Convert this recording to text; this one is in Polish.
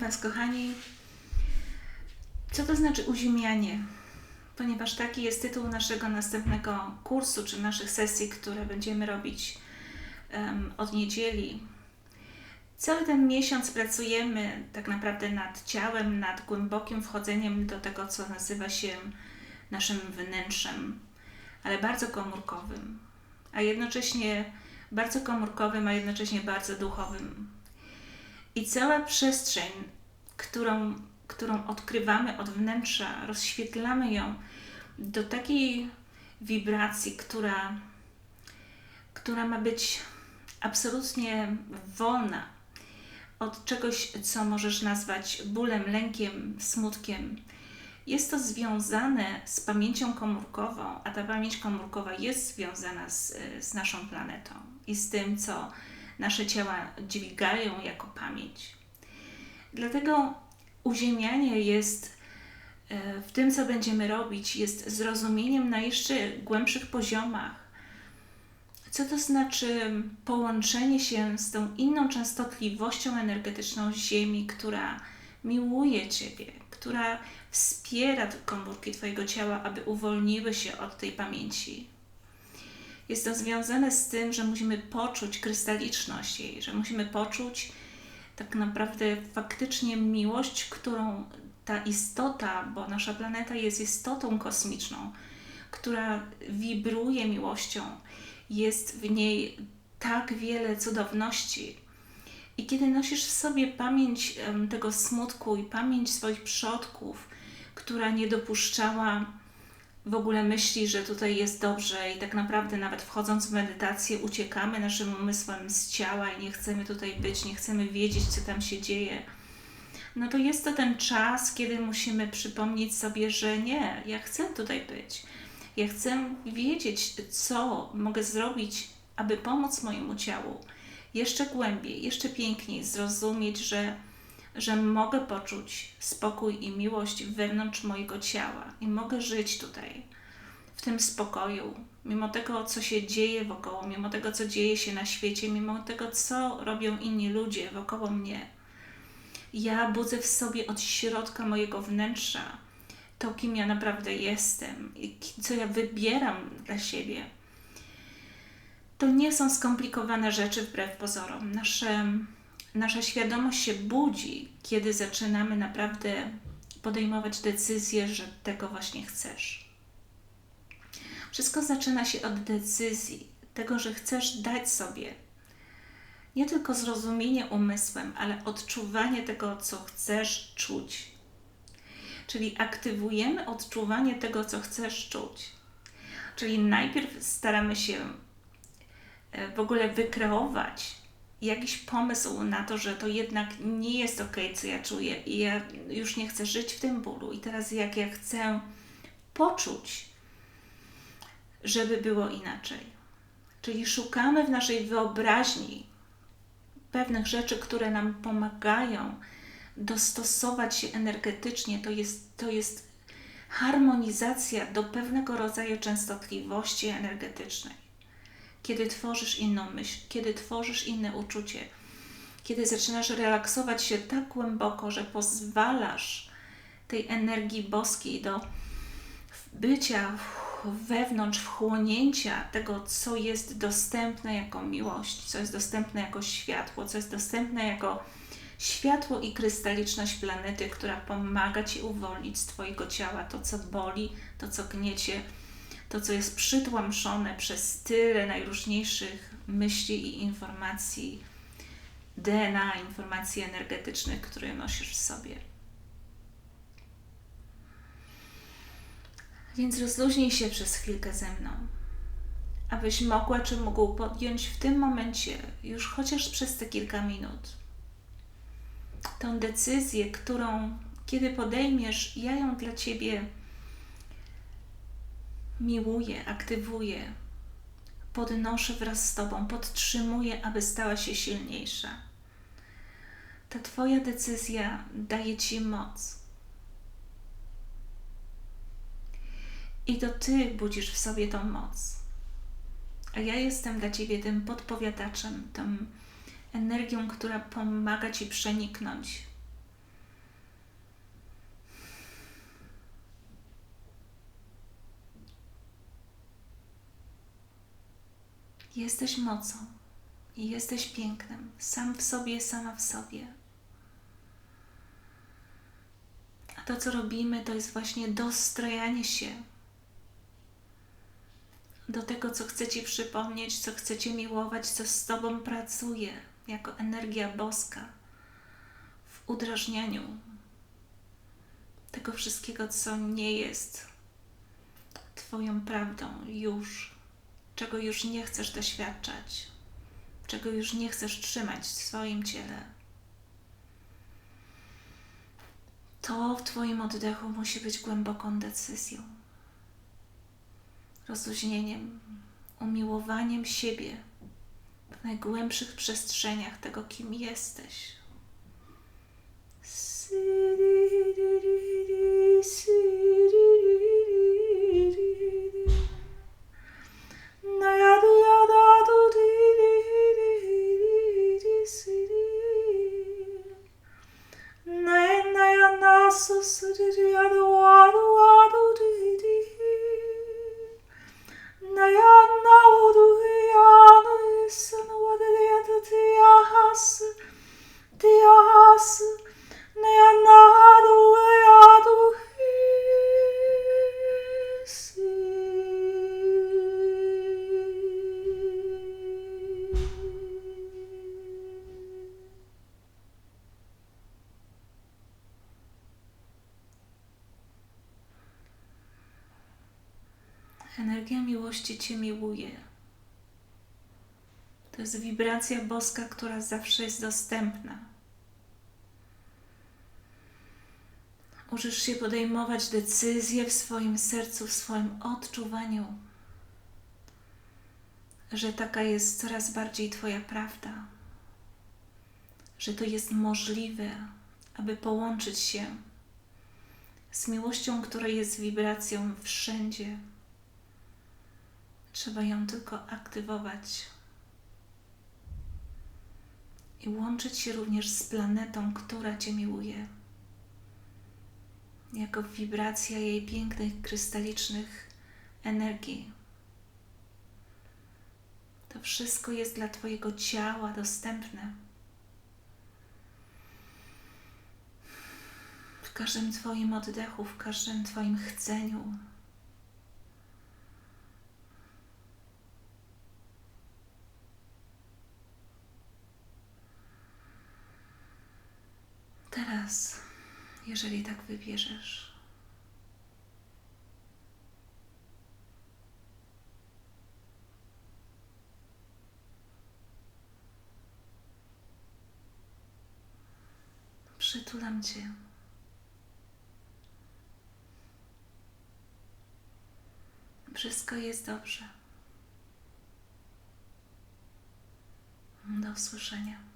Was, kochani, co to znaczy uziemianie? Ponieważ taki jest tytuł naszego następnego kursu, czy naszych sesji, które będziemy robić um, od niedzieli. Cały ten miesiąc pracujemy tak naprawdę nad ciałem, nad głębokim wchodzeniem do tego, co nazywa się naszym wnętrzem, ale bardzo komórkowym, a jednocześnie bardzo komórkowym, a jednocześnie bardzo duchowym. I cała przestrzeń, którą, którą odkrywamy od wnętrza, rozświetlamy ją do takiej wibracji, która, która ma być absolutnie wolna od czegoś, co możesz nazwać bólem, lękiem, smutkiem. Jest to związane z pamięcią komórkową, a ta pamięć komórkowa jest związana z, z naszą planetą i z tym, co nasze ciała dźwigają jako pamięć. Dlatego uziemianie jest e, w tym, co będziemy robić, jest zrozumieniem na jeszcze głębszych poziomach. Co to znaczy połączenie się z tą inną częstotliwością energetyczną Ziemi, która miłuje Ciebie, która wspiera komórki Twojego ciała, aby uwolniły się od tej pamięci, jest to związane z tym, że musimy poczuć krystaliczność jej, że musimy poczuć tak naprawdę faktycznie miłość, którą ta istota, bo nasza planeta jest istotą kosmiczną, która wibruje miłością, jest w niej tak wiele cudowności. I kiedy nosisz w sobie pamięć tego smutku i pamięć swoich przodków, która nie dopuszczała w ogóle myśli, że tutaj jest dobrze i tak naprawdę nawet wchodząc w medytację uciekamy naszym umysłem z ciała i nie chcemy tutaj być, nie chcemy wiedzieć, co tam się dzieje, no to jest to ten czas, kiedy musimy przypomnieć sobie, że nie, ja chcę tutaj być. Ja chcę wiedzieć, co mogę zrobić, aby pomóc mojemu ciału jeszcze głębiej, jeszcze piękniej zrozumieć, że że mogę poczuć spokój i miłość wewnątrz mojego ciała i mogę żyć tutaj, w tym spokoju, mimo tego, co się dzieje wokoło, mimo tego, co dzieje się na świecie, mimo tego, co robią inni ludzie wokoło mnie. Ja budzę w sobie od środka mojego wnętrza to, kim ja naprawdę jestem i co ja wybieram dla siebie. To nie są skomplikowane rzeczy wbrew pozorom. Nasze nasza świadomość się budzi, kiedy zaczynamy naprawdę podejmować decyzję, że tego właśnie chcesz. Wszystko zaczyna się od decyzji, tego, że chcesz dać sobie nie tylko zrozumienie umysłem, ale odczuwanie tego, co chcesz czuć. Czyli aktywujemy odczuwanie tego, co chcesz czuć. Czyli najpierw staramy się e, w ogóle wykreować jakiś pomysł na to, że to jednak nie jest ok, co ja czuję i ja już nie chcę żyć w tym bólu. I teraz, jak ja chcę poczuć, żeby było inaczej. Czyli szukamy w naszej wyobraźni pewnych rzeczy, które nam pomagają dostosować się energetycznie. To jest, to jest harmonizacja do pewnego rodzaju częstotliwości energetycznej kiedy tworzysz inną myśl, kiedy tworzysz inne uczucie, kiedy zaczynasz relaksować się tak głęboko, że pozwalasz tej energii boskiej do bycia wewnątrz, wchłonięcia tego, co jest dostępne jako miłość, co jest dostępne jako światło, co jest dostępne jako światło i krystaliczność planety, która pomaga Ci uwolnić z Twojego ciała to, co boli, to, co gniecie, to, co jest przytłamszone przez tyle najróżniejszych myśli i informacji, DNA, informacji energetycznych, które nosisz w sobie. Więc rozluźnij się przez chwilkę ze mną, abyś mogła czy mógł podjąć w tym momencie, już chociaż przez te kilka minut, tą decyzję, którą kiedy podejmiesz, ja ją dla Ciebie miłuję, aktywuję, podnoszę wraz z Tobą, podtrzymuję, aby stała się silniejsza. Ta Twoja decyzja daje Ci moc. I to Ty budzisz w sobie tą moc. A ja jestem dla Ciebie tym podpowiadaczem, tą energią, która pomaga Ci przeniknąć Jesteś mocą i jesteś pięknem, sam w sobie, sama w sobie. A to, co robimy, to jest właśnie dostrajanie się do tego, co chcę Ci przypomnieć, co chcę Cię miłować, co z Tobą pracuje jako energia boska w udrażnianiu tego wszystkiego, co nie jest Twoją prawdą już, czego już nie chcesz doświadczać, czego już nie chcesz trzymać w swoim ciele. To w Twoim oddechu musi być głęboką decyzją, rozluźnieniem, umiłowaniem siebie w najgłębszych przestrzeniach tego, kim jesteś. Energia miłości Cię miłuje. To jest wibracja boska, która zawsze jest dostępna. Możesz się podejmować decyzje w swoim sercu, w swoim odczuwaniu, że taka jest coraz bardziej Twoja prawda, że to jest możliwe, aby połączyć się z miłością, która jest wibracją wszędzie. Trzeba ją tylko aktywować i łączyć się również z planetą, która Cię miłuje, jako wibracja jej pięknych, krystalicznych energii. To wszystko jest dla Twojego ciała dostępne. W każdym Twoim oddechu, w każdym Twoim chceniu. Teraz, jeżeli tak wybierzesz, przytulam Cię. Wszystko jest dobrze. Do usłyszenia.